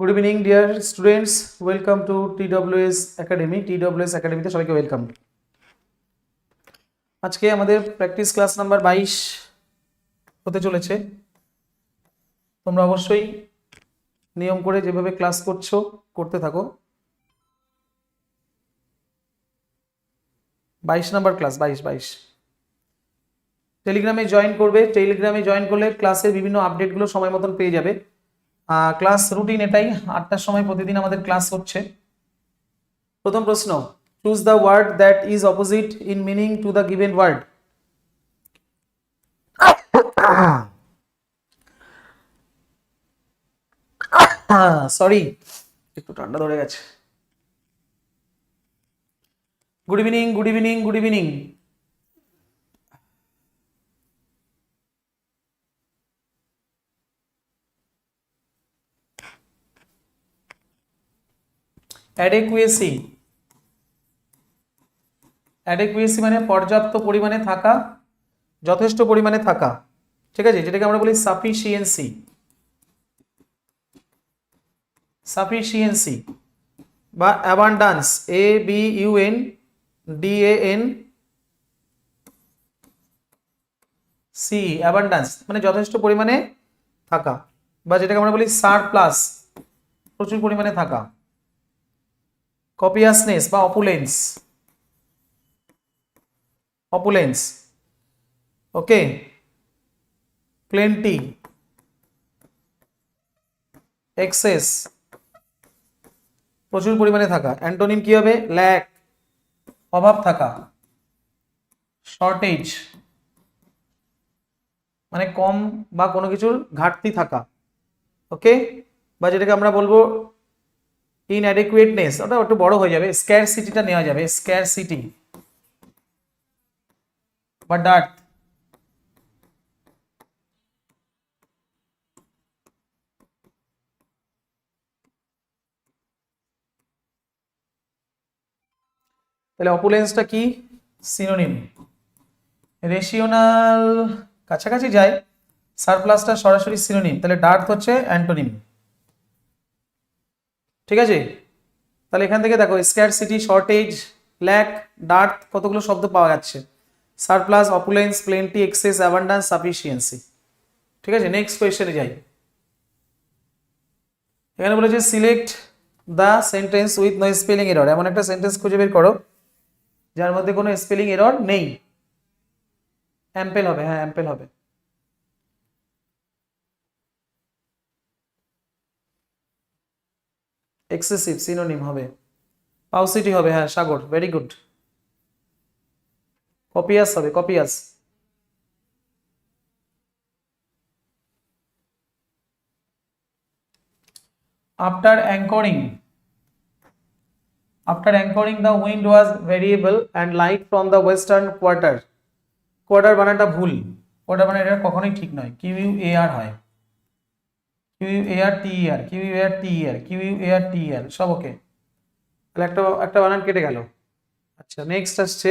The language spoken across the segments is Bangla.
Good evening dear students welcome to TWS academy TWS একাডেমিতে সবাইকে ওয়েলকাম আজকে আমাদের প্র্যাকটিস ক্লাস নাম্বার বাইশ হতে চলেছে। তোমরা অবশ্যই নিয়ম করে যেভাবে ক্লাস করছ, করতে থাকো। বাইশ নাম্বার ক্লাস বাইশ বাইশ। টেলিগ্রামে জয়েন করবে। টেলিগ্রামে জয়েন করলে ক্লাসের বিভিন্ন আপডেটগুলো সময় মতন পেয়ে যাবে। ক্লাস রুটিন এটাই। আটটার সময় প্রতিদিন আমাদের ক্লাস হচ্ছে। প্রথম প্রশ্ন choose the word that is opposite in meaning to the given word sorry একটু ঠান্ডা ধরে গেছে। Good evening good evening good evening adequacy adequacy মানে পর্যাপ্ত পরিমাণে থাকা, যথেষ্ট পরিমাণে থাকা। ঠিক আছে? যেটাকে আমরা বলি সাফিসিয়েন্সি সাফিসিয়েন্সি বা abundance A B U N D A N C abundance মানে যথেষ্ট পরিমাণে থাকা। বা যেটাকে আমরা বলি সার প্লাস প্রচুর পরিমাণে থাকা। কপিয়াসনেস বা opulence opulence okay plenty excess প্রচুর পরিমাণে থাকা। অ্যান্টোনিম কি হবে? ল্যাক অভাব থাকা। শর্টেজ মানে কম বা কোনো কিছুর ঘাটতি থাকা। ওকে বা যেটাকে আমরা বলব ইনঅ্যাডিকুয়েটনেস ওটা একটু বড় হয়ে যাবে স্ক্যার সিটিটা নেওয়া যাবে স্ক্যার সিটি বা ডার্ট তাহলে অপুলেন্সটা কি? সিনোনিম রেশিওনাল কাছাকাছি যায় সারপ্লাসটা সরাসরি সিনোনিম তাহলে ডার্থ হচ্ছে অ্যান্টোনিম ঠিক আছে? তাহলে এখান থেকে দেখো scarcity shortage lack dearth কতগুলো শব্দ পাওয়া যাচ্ছে? Surplus opulence plenty excess abundance sufficiency ঠিক আছে? নেক্সট কোয়েশ্চেনে যাই। এখানে বলেছে select the sentence with no spelling error এমন একটা সেন্টেন্স খুঁজে বের করো, যার মধ্যে কোনো স্পেলিং এরর নেই। অ্যাম্পেল হবে হ্যাঁ অ্যাম্পেল হবে। এক্সেসিভ সিনোনিম হবে পাউসিটি হবে হ্যাঁ সাগর ভেরি গুড কপিয়াস হবে copious after anchoring after anchoring the wind was variable and light from the western quarter quarter বানানটা ভুল কোয়ার্টার বানান এটা কখনোই ঠিক নয় কিউ আর হয় আর টি আর আর টি আর আর টি আর সব তাহলে একটা একটা বানান কেটে গেল। আচ্ছা নেক্সট আসছে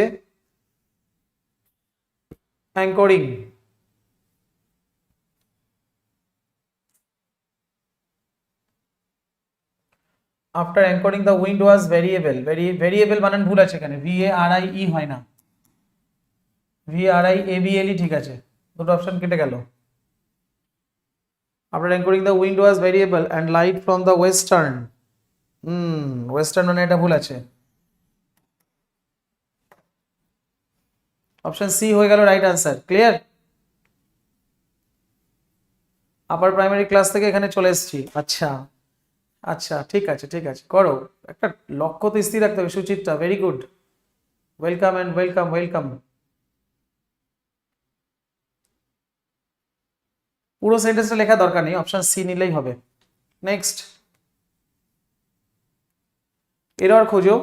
after wind was variable very variable বানান ভুল আছে এখানে। V A R I E হয় না। V R I A B L E ঠিক আছে। দুটো অপশন কেটে গেল। After anchoring the wind was variable and light from the western hmm western মানে এটা ভুল আছে। অপশন সি হয়ে গেল right answer clear upper primary class থেকে এখানে চলে এসেছি। আচ্ছা আচ্ছা ঠিক আছে ঠিক আছে, করো। একটা লক্ষ্য তো স্থির রাখতে হবে, Suchitra very good welcome and welcome welcome পুরো সেন্টেন্সটা লেখা দরকার নেই অপশন সি নিলেই হবে। নেক্সট এরর খোঁজো।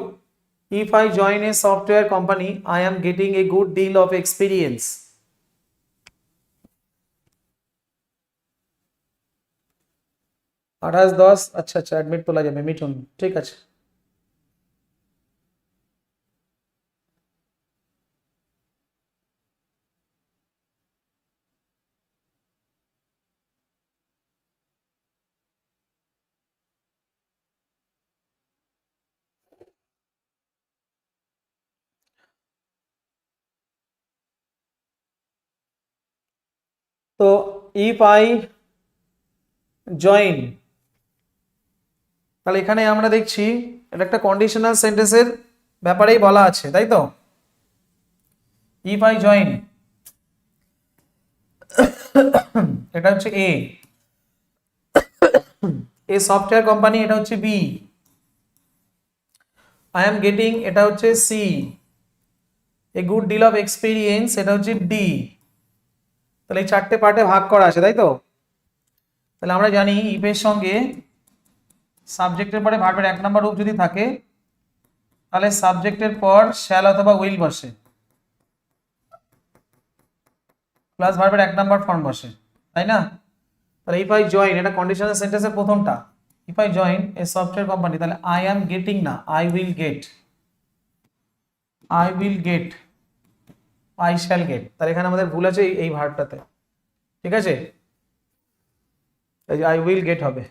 If I join a software company I am getting a good deal of experience আঠাশ, দশ। আচ্ছা আচ্ছা অ্যাডমিট তোলা যাবে মিঠুন ঠিক আছে তো ইফ আই জয়েন তাহলে এখানে আমরা দেখছি এটা একটা কন্ডিশনাল সেন্টেন্সের ব্যাপারেই বলা আছে, তাই তো? ইফ আই জয়েন এটা হচ্ছে এ এ সফটওয়্যার কোম্পানি এটা হচ্ছে বি আই এম গেটিং এটা হচ্ছে C a good deal of experience এটা হচ্ছে ডি তাহলে এই চারটে পার্টে ভাগ করা আছে, তাই তো? তাহলে আমরা জানি ইফের সঙ্গে সাবজেক্টের পরে ভার্বের এক নম্বর রূপ যদি থাকে, তাহলে সাবজেক্টের পর শ্যাল অথবা উইল বসে। প্লাস ভার্বের এক নাম্বার ফর্ম বসে, তাই না? তাহলে ইফ আই জয়েন এটা কন্ডিশনাল সেন্টেন্সের প্রথমটা। If I join a software company তাহলে আই অ্যাম গেটিং না I will get I will get I shall get তাহলে এখানে আমাদের ভুল আছে এই- ভার্বটাতে ঠিক আছে? আই উইল গেট হবে।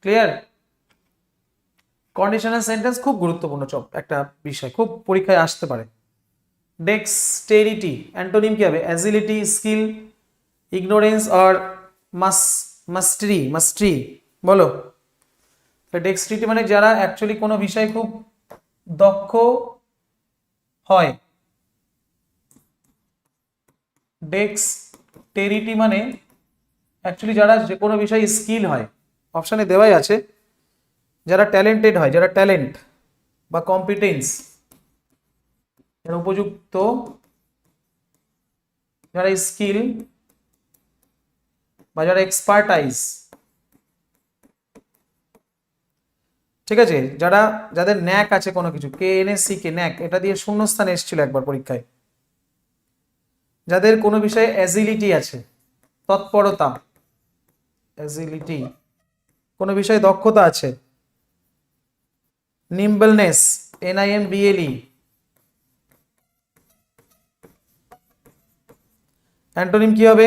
ক্লিয়ার কন্ডিশনাল সেন্টেন্স খুব গুরুত্বপূর্ণ চপ, একটা বিষয়। খুব পরীক্ষায় আসতে পারে। ডেক্সটেরিটি অ্যান্টোনিম কি হবে? অ্যাজিলিটি স্কিল ইগনোরেন্স অর মাস মাস্টরি মাস্টরি বলো। ডেক্সট্রিটি মানে যারা অ্যাকচুয়ালি কোনো বিষয়ে খুব দক্ষ হয়। ডেক্সটেরিটি মানে অ্যাকচুয়ালি যারা যে কোনো বিষয়ে স্কিল হয়। অপশানে দেওয়াই আছে। যারা ট্যালেন্টেড হয়, যারা ট্যালেন্ট বা কম্পিটেন্স যারা উপযুক্ত, যারা স্কিল বা যারা এক্সপার্টাইজ ঠিক আছে? যারা, যাদের ন্যাক আছে কোনো কিছু K N S C K knack, এটা দিয়ে শূন্যস্থান এসেছিল একবার পরীক্ষায়। যাদের কোনো বিষয়ে অ্যাজিলিটি আছে, তৎপরতা অ্যাজিলিটি কোনো বিষয়ে দক্ষতা আছে nimbleness N I M BLE antonym কি হবে?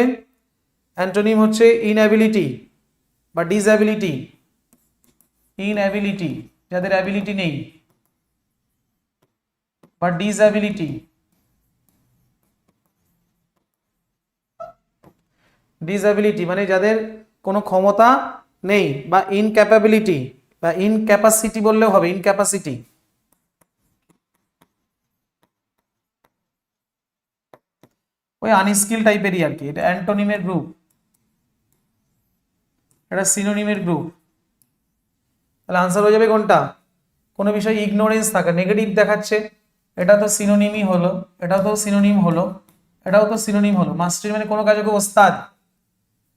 অ্যান্টোনিম হচ্ছে ইনঅ্যাবিলিটি বা ডিসঅ্যাবিলিটি ইনঅ্যাবিলিটি যাদের অ্যাবিলিটি নেই, বা ডিসঅ্যাবিলিটি ডিসঅ্যাবিলিটি মানে যাদের কোনো ক্ষমতা নেই, বা ইনক্যাপাবিলিটি বা ইনক্যাপাসিটি বললেও হবে ইনক্যাপাসিটি ওই আনস্কিল টাইপেরই আর কি, এটা অ্যান্টোনিমের গ্রুপ এটা সিনোনিমের গ্রুপ তাহলে আনসার হয়ে যাবে কোনটা? কোনো বিষয়ে ইগনোরেন্স থাকা নেগেটিভ দেখাচ্ছে, এটা তো সিনোনিমই হলো, এটাও তো সিনোনিম হলো, এটাও তো সিনোনিম হলো। মাস্টার মানে কোনো কাজে খুব ওস্তাদ।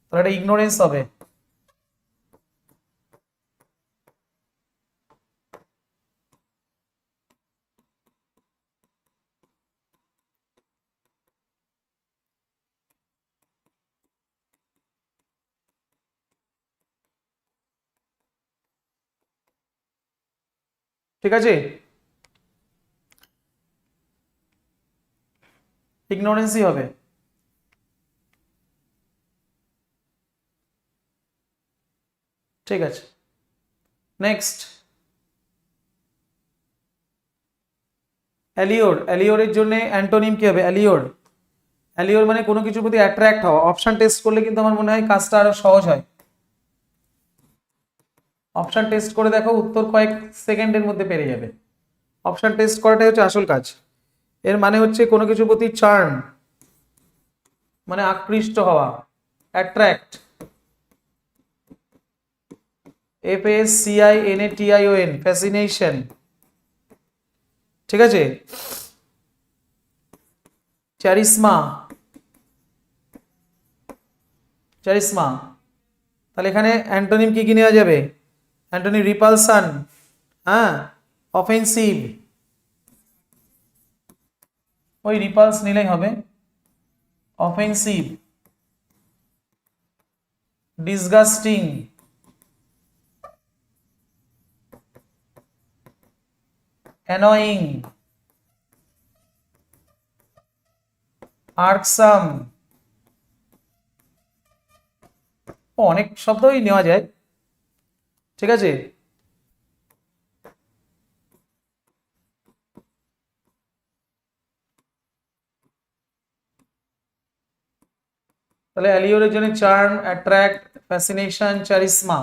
তাহলে এটা ইগনোরেন্স হবে। ঠিক আছে? ইগনোরেন্সই হবে। ঠিক আছে। নেক্সট অ্যালিওর অ্যালিওরের জন্য অ্যান্টোনিম কি হবে? অ্যালিওর অ্যালিওর মানে কোনো কিছুর প্রতি অ্যাট্রাক্ট হওয়া। অপশন টেস্ট করলে কিন্তু আমার মনে হয় কাজটা আরও সহজ হয়। অপশন টেস্ট করে দেখো, উত্তর কয়েক সেকেন্ডের মধ্যে পেরে যাবে। অপশান টেস্ট করাটাই হচ্ছে আসল কাজ। এর মানে হচ্ছে কোনো কিছুর প্রতি চার্ন মানে আকৃষ্ট হওয়া attract F S C I N A T I O N fascination ঠিক আছে? চ্যারিসমা চ্যারিসমা তাহলে এখানে অ্যান্টোনিম কি কি নেওয়া যাবে? অ্যান্টোনি রিপালসান হ্যাঁ অফেন্সিভ ওই রিপালস নিলেই হবে। অফেন্সিভ ডিসগাস্টিং অ্যানয়িং আর্কসাম অনেক শব্দই নেওয়া যায়। ঠিক আছে? তাহলে অ্যালিওরের জন্য চার্ম অ্যাট্রাক্ট ফ্যাসিনেশন চারিসমা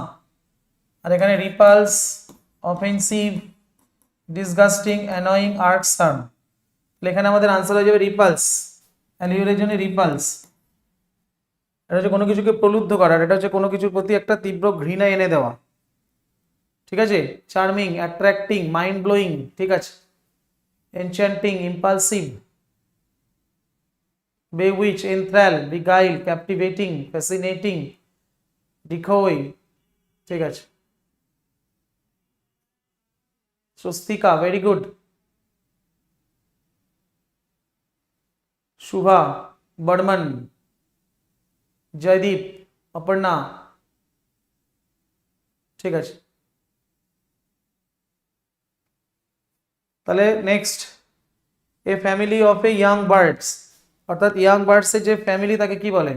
আর এখানে রিপালস অফেন্সিভ ডিসগাস্টিং অ্যানয়িং আর্ট সার্ম তাহলে এখানে আমাদের আনসার হয়ে যাবে রিপালস অ্যালিওরের জন্য রিপালস এটা হচ্ছে কোনো কিছুকে প্রলুব্ধ করার এটা হচ্ছে কোনো কিছুর প্রতি একটা তীব্র ঘৃণা এনে দেওয়া। ঠিক আছে? চার্মিং অ্যাট্রাক্টিং মাইন্ড ব্লোয়িং ঠিক আছে? Enchanting impulsive bewitch, enthrall, beguile, captivating, fascinating, decoy ঠিক আছে? স্বস্তিকা ভেরি গুড শুভা বর্মন জয়দীপ অপর্ণা ঠিক আছে? তাহলে next a family of a young birds অর্থাৎ ইয়াং বার্ডসের যে ফ্যামিলি তাকে কি বলে?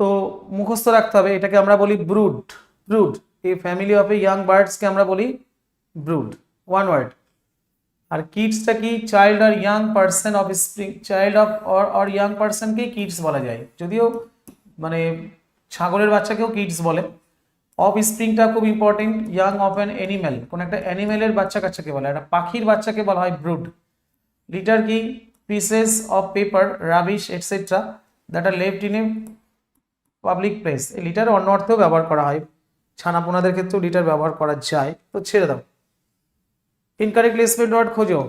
তো মুখস্থ রাখতে হবে, এটাকে আমরা বলি ব্রুড ব্রুড এই ফ্যামিলি অফ এ ইয়াং বার্ডসকে আমরা বলি ব্রুড ওয়ান ওয়ার্ড আর কিডসটা কি child R young person offspring child of or or young পার্সনকেই kids বলা যায়। যদিও মানে ছাগলের বাচ্চাকেও কিডস বলে। অফ স্প্রিংটা খুব important young of an animal কোনো একটা অ্যানিমেলের বাচ্চা কাচ্চাকে বলে। একটা পাখির বাচ্চাকে বলা হয় ব্রুড লিটার কি? Pieces of paper rubbish etcetera that are left in a public place এই লিটার অন্য অর্থেও ব্যবহার করা হয়। ছানাপোনাদের ক্ষেত্রেও লিটার ব্যবহার করা যায়। তো ছেড়ে দাও। ইনকারেক্ট প্লেসমেন্ট ওয়ার্ড খোঁজো।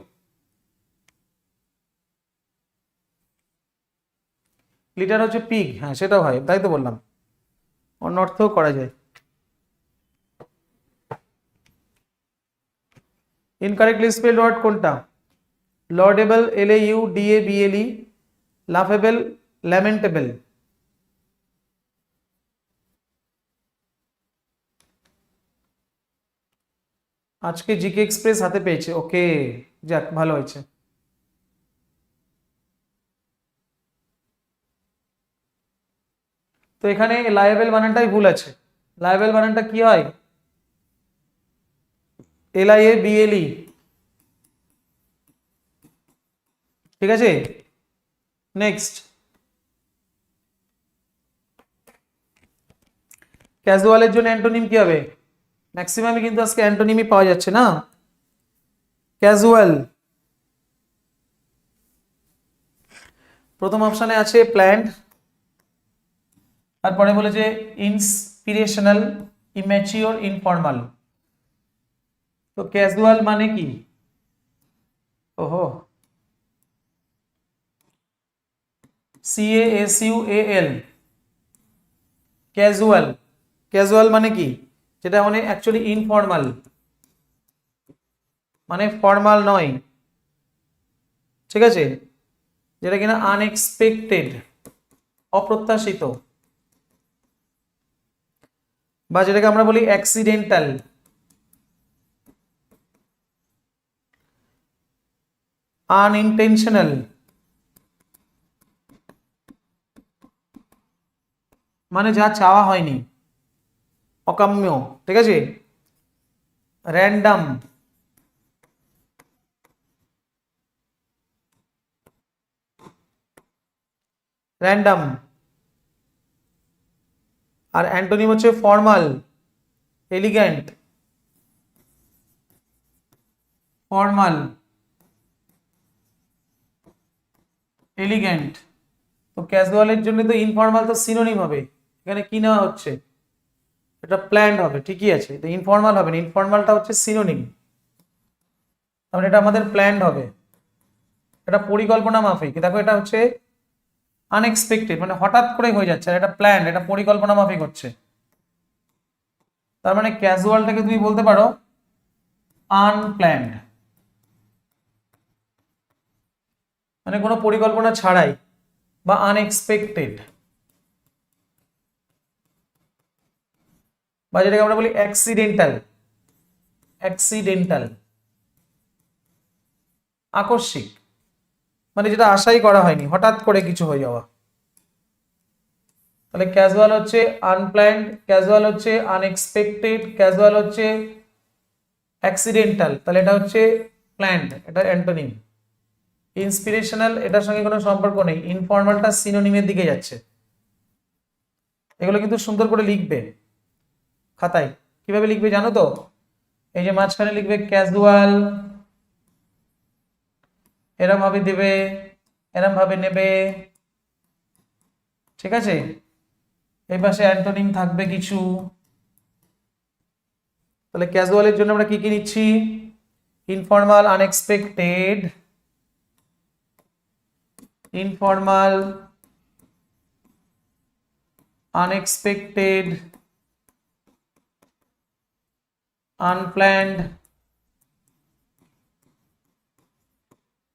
লিটার হচ্ছে পিগ হ্যাঁ সেটাও হয়, তাই তো বললাম। অন্য অর্থেও করা যায়। ইনকারেক্টলি স্পেল ওয়ার্ড কোনটা? Laudable L A U D A B L E laughable lamentable আজকে জিকে এক্সপ্রেস হাতে পেয়েছে। ওকে যাক, ভালো হয়েছে। তো এখানে লায়াবেল বানানটাই ভুল আছে। লায়াবেল বানানটা কি হয়? এল আই এ বিএলই ঠিক আছে? নেক্সট ক্যাজুয়ালের জন্য অ্যান্টোনিম কি হবে? ম্যাক্সিমামই কিন্তু আজকে অ্যান্টোনিমই পাওয়া যাচ্ছে না। ক্যাজুয়াল প্রথম অপশানে আছে প্ল্যান্ড তারপরে বলেছে ইনস্পিরেশনাল ইম্যাচিওর ইনফর্মাল তো ক্যাজুয়াল মানে কি? ওহো। C S U L casual casual মানে কি? যেটা মানে অ্যাকচুয়ালি ইনফর্মাল মানে ফর্মাল নয়। ঠিক আছে? যেটা কিনা আনএক্সপেক্টেড অপ্রত্যাশিত। বা যেটাকে আমরা বলি অ্যাক্সিডেন্টাল আনইনটেনশনাল মানে যা চাওয়া হয়নি। অকাম্য, ঠিক আছে? র্যান্ডাম র্যান্ডাম আর অ্যান্টোনিম হচ্ছে ফর্মাল এলিগ্যান্ট ফর্মাল এলিগ্যান্ট তো ক্যাজুয়ালের জন্য তো ইনফর্মাল তো সিনোনিম হবে। এখানে কি নেওয়া হচ্ছে? এটা প্ল্যান্ড হবে, ঠিকই আছে। তো ইনফর্মাল হবে না ইনফর্মালটা হচ্ছে সিনোনিম তাহলে এটা আমাদের প্ল্যান্ড হবে। এটা পরিকল্পনা মাফিক। দেখো এটা হচ্ছে আনএক্সপেক্টেড মানে হঠাৎ করে হয়ে যাচ্ছে, আর এটা প্ল্যান্ড এটা পরিকল্পনা মাফিক হচ্ছে। তার মানে ক্যাজুয়ালটাকে তুমি বলতে পারো আনপ্ল্যান্ড মানে কোনো পরিকল্পনা ছাড়াই বা আনএক্সপেক্টেড বা যেটাকে আমরা বলি অ্যাক্সিডেন্টাল অ্যাক্সিডেন্টাল আকস্মিক মানে যেটা আশাই করা হয়নি, হঠাৎ করে কিছু হয়ে যাওয়া। তাহলে ক্যাজুয়াল হচ্ছে আনপ্ল্যান্ড ক্যাজুয়াল হচ্ছে আনএক্সপেক্টেড ক্যাজুয়াল হচ্ছে অ্যাক্সিডেন্টাল তাহলে এটা হচ্ছে প্ল্যান্ড এটা অ্যান্টোনিম ইন্সপিরেশনাল এটার সঙ্গে কোনো সম্পর্ক নেই ইনফর্মালটা সিনোনিমের দিকে যাচ্ছে। এগুলো কিন্তু সুন্দর করে লিখবে। খাতায়। কীভাবে লিখবে জানো তো? এই যে মাঝখানে লিখবে ক্যাজুয়াল এরম ভাবে দেবে এরম ভাবে নেবে। ঠিক আছে? এই পাশে অ্যান্টোনিম থাকবে কিছু। তাহলে ক্যাজুয়ালের জন্য আমরা কি কি নিচ্ছি? Informal unexpected informal unexpected unplanned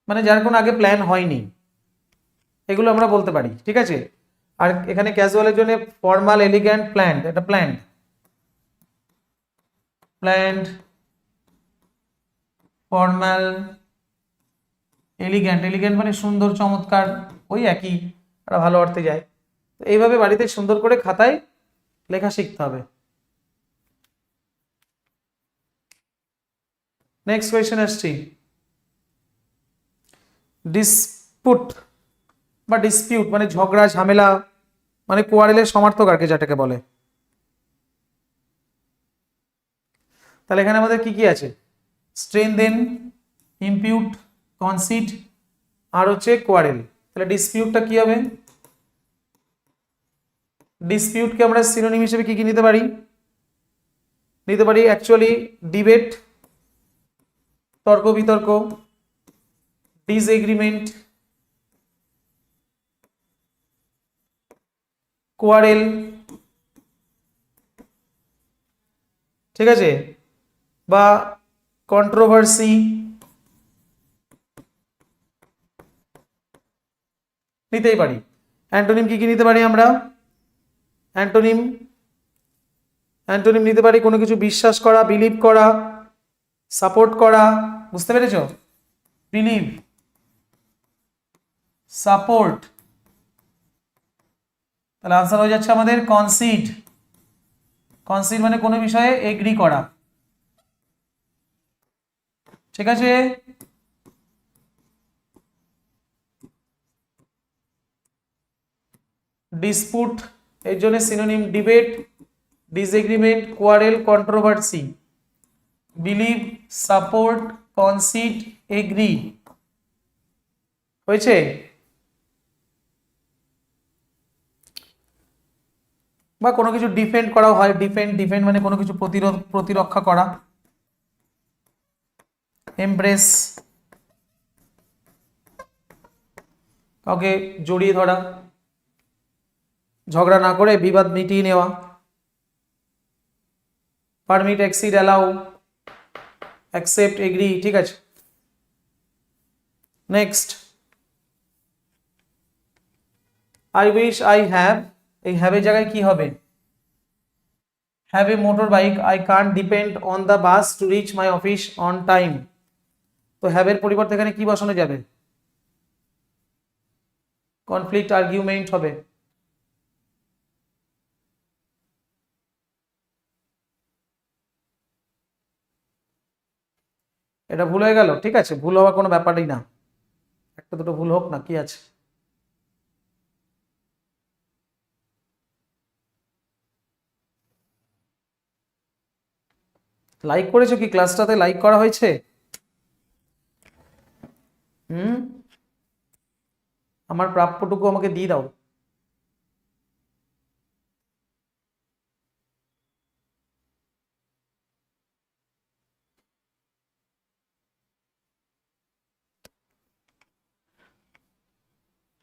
মানে যার কোনো আগে প্ল্যান হয়নি। এগুলো আমরা বলতে পারি, ঠিক আছে? আর এখানে ক্যাজুয়ালের জন্য ফর্মাল এলিগ্যান্ট প্ল্যান্ড এটা planned planned formal elegant elegant মানে সুন্দর, চমৎকার, ওই একই একটা ভালো অর্থে যায়। তো এইভাবে বাড়িতে সুন্দর করে খাতায় লেখা শিখতে হবে। নেক্সট কোয়েশ্চেন আসছি ডিসপুট বা ডিসপিউট মানে ঝগড়া, ঝামেলা মানে কোয়ারেলের সমার্থক আর কি যেটাকে বলে। তাহলে এখানে আমাদের কি কি আছে? স্ট্রেনদেন ইম্পিউট কনসিড আর হচ্ছে কোয়ারেল তাহলে ডিসপিউটটা কি হবে? ডিসপিউটকে আমরা সিনোনিম হিসেবে কি কি নিতে পারি? নিতে পারি অ্যাকচুয়ালি ডিবেট তর্ক বিতর্ক ডিসএগ্রিমেন্ট কোয়ারেল ঠিক আছে? বা কন্ট্রোভার্সি নিতেই পারি। অ্যান্টোনিম কি কি নিতে পারি আমরা? অ্যান্টোনিম অ্যান্টোনিম নিতে পারি কোনো কিছু বিশ্বাস করা বিলিভ করা সাপোর্ট করা, বুঝতে পেরেছ? Believe support. তাহলে আনসার হয়ে যাচ্ছে আমাদের কনসিড কনসিড মানে কোনো বিষয়ে এগ্রি করা। ঠিক আছে? ডিসপুট এর জন্য synonym debate disagreement quarrel controversy believe support concede agree হয়েছে? বা কোনো কিছু ডিফেন্ড করাও হয় ডিফেন্ড ডিফেন্ড মানে কোনো কিছু প্রতিরোধ, প্রতিরক্ষা করা। এমব্রেস কাউকে জড়িয়ে ধরা, ঝগড়া না করে বিবাদ মিটিয়ে নেওয়া। Permit exceed allow accept agree ঠিক আছে? Next I wish I have এই হ্যাভের জায়গায় কি হবে? Have a motorbike I can't depend on the bus to reach my office on time তো হ্যাভের পরিবর্তে এখানে কি বসানো যাবে? কনফ্লিক্ট আর্গুমেন্ট হবে। এটা ভুল হয়ে গেল? ঠিক আছে, ভুল হওয়ার কোনো ব্যাপারই না। একটা দুটো ভুল হোক না, কি আছে? লাইক করেছ কি? ক্লাসটাতে লাইক করা হয়েছে? হুম? আমার প্রাপ্যটুকু আমাকে দিয়ে দাও।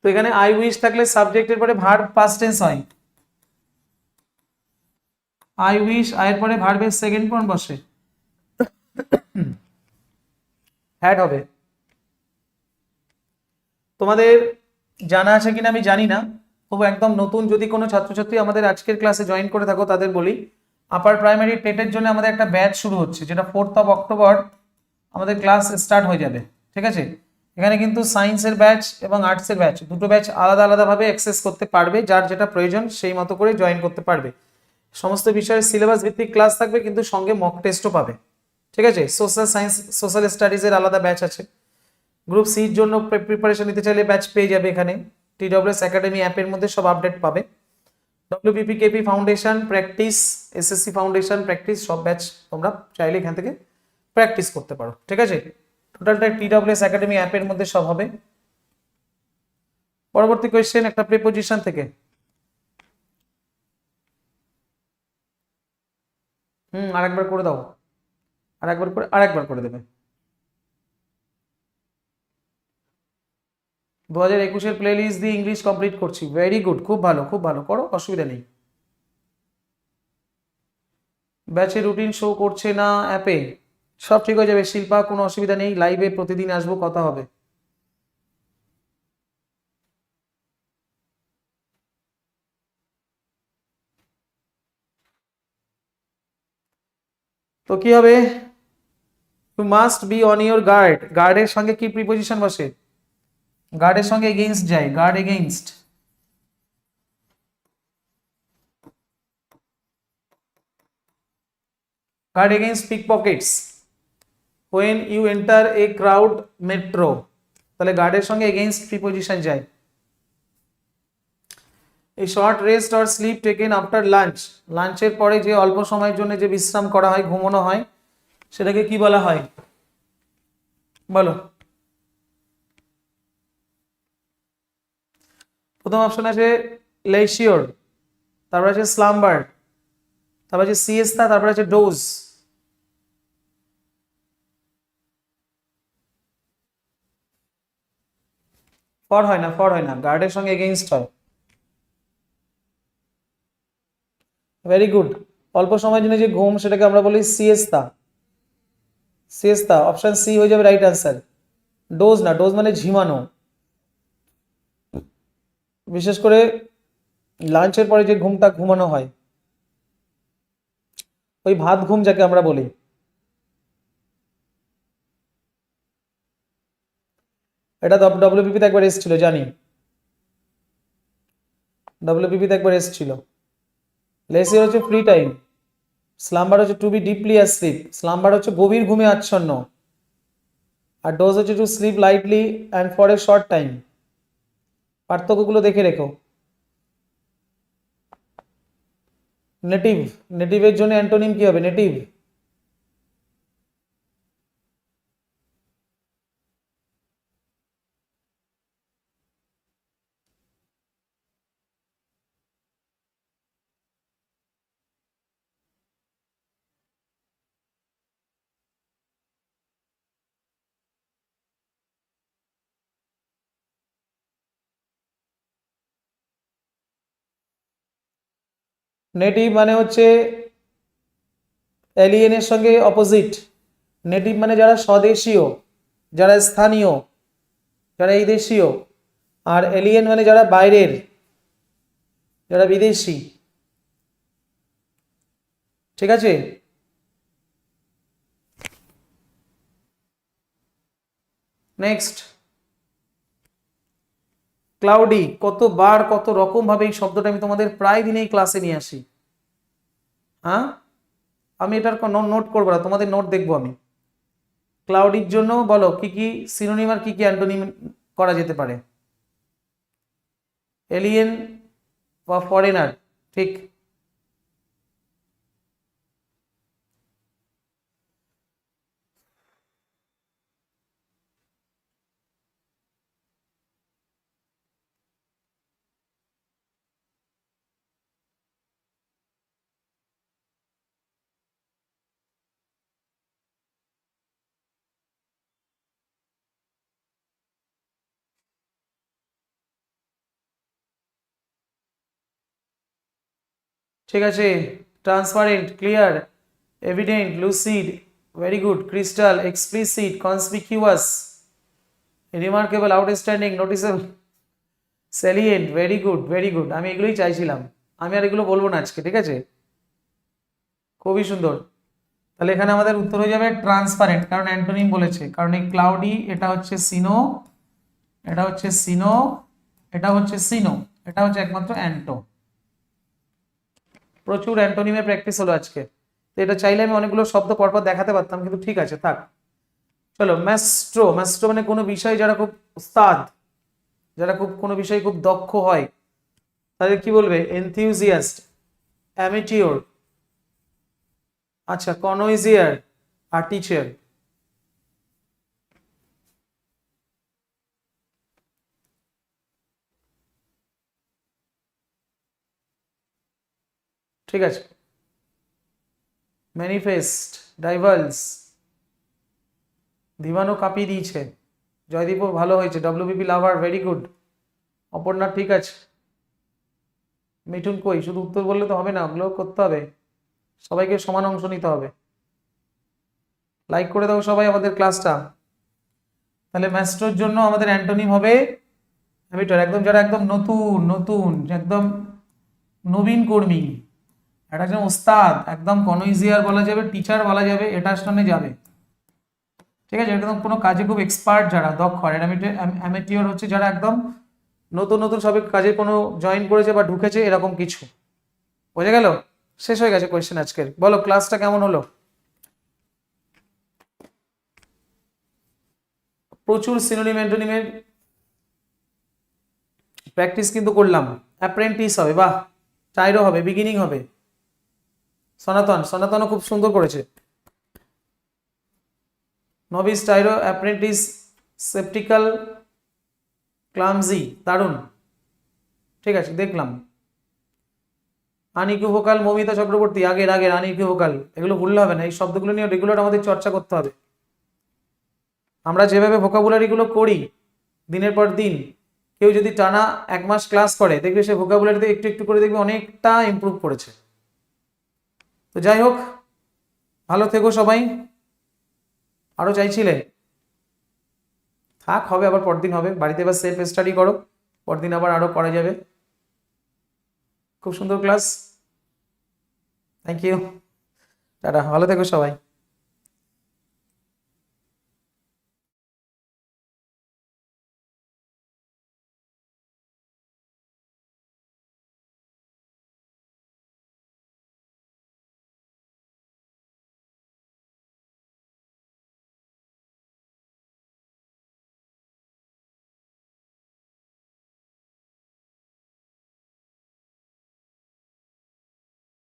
তো এখানে আই উইশ থাকলে সাবজেক্টের পরে ভার্ব পাস্ট টেন্স হয়। আই উইশ আয়ের পরে ভার্বের সেকেন্ড ফর্ম বসে? হ্যাড হবে। তোমাদের জানা আছে কিনা আমি জানি না। তবু একদম নতুন যদি কোনো ছাত্রছাত্রী আমাদের আজকের ক্লাসে জয়েন করে থাকো, তাদের বলি আপার প্রাইমারি টেটের জন্য আমাদের একটা ব্যাচ শুরু হচ্ছে, যেটা ফোর্থ অফ অক্টোবর আমাদের ক্লাস স্টার্ট হয়ে যাবে, ঠিক আছে? এখানে কিন্তু সায়েন্সের ব্যাচ এবং আর্টসের ব্যাচ দুটো ব্যাচ আলাদা আলাদাভাবে অ্যাক্সেস করতে পারবে, যার যেটা প্রয়োজন সেই মতো করে জয়েন করতে পারবে। সমস্ত বিষয়ের সিলেবাস ভিত্তিক ক্লাস থাকবে, কিন্তু সঙ্গে মক টেস্টও পাবে। ঠিক আছে? সোশ্যাল সায়েন্স সোশ্যাল স্টাডিজের আলাদা ব্যাচ আছে। গ্রুপ সির জন্য প্রিপারেশন নিতে চাইলে ব্যাচ পেয়ে যাবে এখানে। টি ডব্লিউএস একাডেমি অ্যাপের মধ্যে সব আপডেট পাবে। WPPKP foundation practice SSC foundation practice সব ব্যাচ তোমরা চাইলে এখান থেকে প্র্যাকটিস করতে পারো। ঠিক আছে? টোটালটা টি ডব্লিউএস একাডেমি অ্যাপের মধ্যে সব হবে। পরবর্তী কোয়েশ্চেন একটা প্রিপোজিশন থেকে। হুম, আরেকবার করে দাও। আরেকবার করে আরেকবার করে দেবে। দু হাজার একুশের প্লে লিস্ট দিয়ে ইংলিশ কমপ্লিট করছি। ভেরি গুড খুব ভালো খুব ভালো। করো, অসুবিধা নেই। ব্যাচে রুটিন শো করছে না অ্যাপে সব ঠিক হয়ে যাবে, শিল্পা, কোনো অসুবিধা নেই লাইভে প্রতিদিন আসব, কথা হবে। তো কি হবে? You must be on your guard গার্ডের সঙ্গে কি প্রিপোজিশন বসে? গার্ডের সঙ্গে এগেইনস্ট যায়। Guard against guard against pickpockets. When you enter a crowd metro, তাহলে গার্ডের সঙ্গে এগেইনস্ট প্রিপোজিশন যায়। এই short rest or sleep taken after lunch লাঞ্চের পরে যে অল্প সময়ের জন্য যে বিশ্রাম করা হয়, ঘুমানো হয়, সেটাকে কি বলা হয়? বলো। প্রথম অপশন আছে লেশিওর তারপর আছে স্লাম্বার তারপর আছে সিএসতা তারপর আছে ডোজ ফর হয় না, ফর হয় না গার্ডের সঙ্গে এগেইনস্ট হয়। ভেরি গুড অল্প সময়ের জন্য যে ঘুম, সেটাকে আমরা বলি সিএসতা সিএসতা অপশান সি হয়ে যাবে রাইট আনসার ডোজ না ডোজ মানে ঝিমানো। বিশেষ করে লাঞ্চের পরে যে ঘুমটা ঘুমানো হয়, ওই ভাত ঘুম যাকে আমরা বলি। এটা ডব্লিউপিপিতে একবার এসেছিল, জানি। ডব্লিউপিপিতে একবার এসেছিল। লেসির হচ্ছে ফ্রি টাইম স্লাম্বার হচ্ছে to be deeply asleep slumber হচ্ছে গভীর ঘুমে আচ্ছন্ন। আর ডোজ হচ্ছে to sleep lightly and for a short time পার্থক্যগুলো দেখে রেখো। নেটিভ নেটিভের জন্য অ্যান্টোনিম কি হবে? নেটিভ নেটিভ মানে হচ্ছে এলিয়েনের সঙ্গে অপোজিট নেটিভ মানে যারা স্বদেশীয়, যারা স্থানীয়, যারা এই দেশীয়। আর এলিয়েন মানে যারা বাইরের, যারা বিদেশি। ঠিক আছে? নেক্সট ক্লাউডি কতবার কত রকম ভাবে এই শব্দটা আমি তোমাদের প্রায় দিনেই ক্লাসে নিয়ে আসি। হ্যাঁ? আমি এটার নোট করব না, তোমাদের নোট দেখব আমি। ক্লাউডির জন্য বলো, কি কি সিনোনিম আর কি কি অ্যান্টোনিম করা যেতে পারে? এলিয়েন বা ফরেনার ঠিক। ঠিক আছে? Transparent clear evident lucid very good crystal explicit conspicuous remarkable outstanding noticeable salient very good very good আমি এগুলোই চাইছিলাম। আমি আর এগুলো বলব না আজকে, ঠিক আছে? খুবই সুন্দর। তাহলে এখানে আমাদের উত্তর হয়ে যাবে ট্রান্সপারেন্ট কারণ অ্যান্টোনিম বলেছে। কারণ এই ক্লাউডি এটা হচ্ছে সিনো এটা হচ্ছে সিনো এটা হচ্ছে সিনো এটা হচ্ছে একমাত্র অ্যান্টো। প্রচুর অ্যান্টোনিমের প্র্যাকটিস হলো আজকে। তো এটা চাইলে আমি অনেকগুলো শব্দ পরপর দেখাতে পারতাম, কিন্তু ঠিক আছে, থাক। চলো ম্যাস্ট্রো ম্যাস্ট্রো মানে কোনো বিষয় যারা খুব উস্তাদ, যারা খুব, কোনো বিষয়ে খুব দক্ষ হয়, তাদের কি বলবে? এনথিউজিয়াস্ট অ্যামেটিওর আচ্ছা কনোইজিয়ার আর টিচার ঠিক আছে? ম্যানিফেস্ট ডাইভালস ধীমানও কাঁপিয়ে দিয়েছে। জয়দীপও ভালো হয়েছে। WBP lover very good Aparna ঠিক আছে। মিঠুন কই? শুধু উত্তর বললে তো হবে না ওগুলো করতে হবে। সবাইকে সমান অংশ নিতে হবে। লাইক করে দাও সবাই আমাদের ক্লাসটা তাহলে ম্যাস্ট্রোর জন্য আমাদের অ্যান্টোনিম হবে একদম যারা একদম নতুন নতুন, একদম নবীন কর্মী। এটা একজন ওস্তাদ একদম কনইজিয়ার বলা যাবে, টিচার বলা যাবে এটার সামনে যাবে। ঠিক আছে? একদম কোনো কাজে খুব এক্সপার্ট যারা, দক্ষ। অ্যামেটিওর হচ্ছে যারা একদম নতুন নতুন সবে কাজে কোনো জয়েন করেছে বা ঢুকেছে, এরকম কিছু। বোঝা গেল? শেষ হয়ে গেছে কোয়েশ্চেন আজকের। বলো ক্লাসটা কেমন হলো? প্রচুর সিনোনিম অ্যান্টোনিমের প্র্যাকটিস কিন্তু করলাম। অ্যাপ্রেন্টিস হবে, বাহ! টাইরো হবে বিগিনিং হবে। সনাতন, সনাতনও খুব সুন্দর করেছে। নবিস টাইরো অ্যাপ্রেন্টিস সেপটিক্যাল ক্লামজি দারুণ। ঠিক আছে, দেখলাম। আনিকুভোকাল মমিতা চক্রবর্তী আগের আগের আনিকুভোকাল এগুলো ভুললে হবে না, এই শব্দগুলো নিয়ে রেগুলার আমাদের চর্চা করতে হবে। আমরা যেভাবে ভোকাবুলারিগুলো করি, দিনের পর দিন, কেউ যদি টানা এক মাস ক্লাস করে, দেখবে সে ভোকাবুলারিতে একটু একটু করে দেখবে অনেকটা ইমপ্রুভ করেছে। তো যাই হোক, ভালো থেকো সবাই। আরও চাইছিলে? থাক, হবে, আবার পরদিন হবে। বাড়িতে এবার সেলফ স্টাডি করো, পরদিন আবার আরও করা যাবে। খুব সুন্দর ক্লাস থ্যাংক ইউ টাটা, ভালো থেকো সবাই।